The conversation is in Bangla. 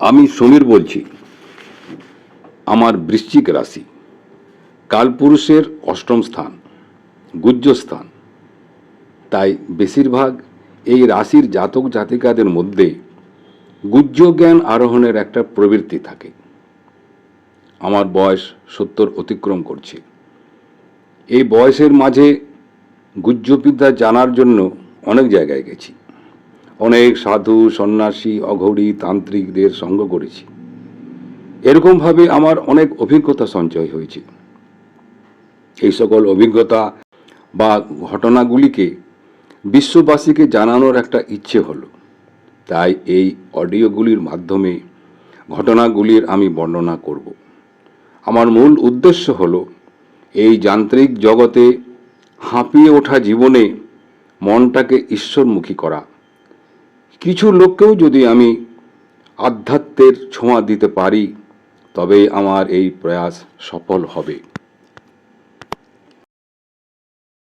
আমি সমীর বলছি, আমার বৃশ্চিক রাশি, কালপুরুষের অষ্টম স্থান গুজ্জ স্থান তাই বেশিরভাগ এই রাশির জাতক জাতিকাদের মধ্যে গুজ্জ জ্ঞান আরোহণের একটা প্রবৃত্তি থাকে। আমার বয়স সত্তর অতিক্রম করছে। এই বয়সের মাঝে গুজ্জবিদ্যা জানার জন্য অনেক জায়গায় গেছি। অনেক সাধু, সন্ন্যাসী অঘরী তান্ত্রিকদের সঙ্গ করেছি। এরকমভাবে আমার অনেক অভিজ্ঞতা সঞ্চয় হয়েছে। এই সকল অভিজ্ঞতা বা ঘটনাগুলিকে বিশ্ববাসীকে জানানোর একটা ইচ্ছে হলো। তাই এই অডিওগুলির মাধ্যমে ঘটনাগুলির আমি বর্ণনা করব। আমার মূল উদ্দেশ্য হল, এই যান্ত্রিক জগতে হাঁপিয়ে ওঠা জীবনে মনটাকে ঈশ্বরমুখী করা। কিছু লোককেও যদি আমি আধ্যাত্মের ছোঁয়া দিতে পারি তবে আমার এই প্রয়াস সফল হবে।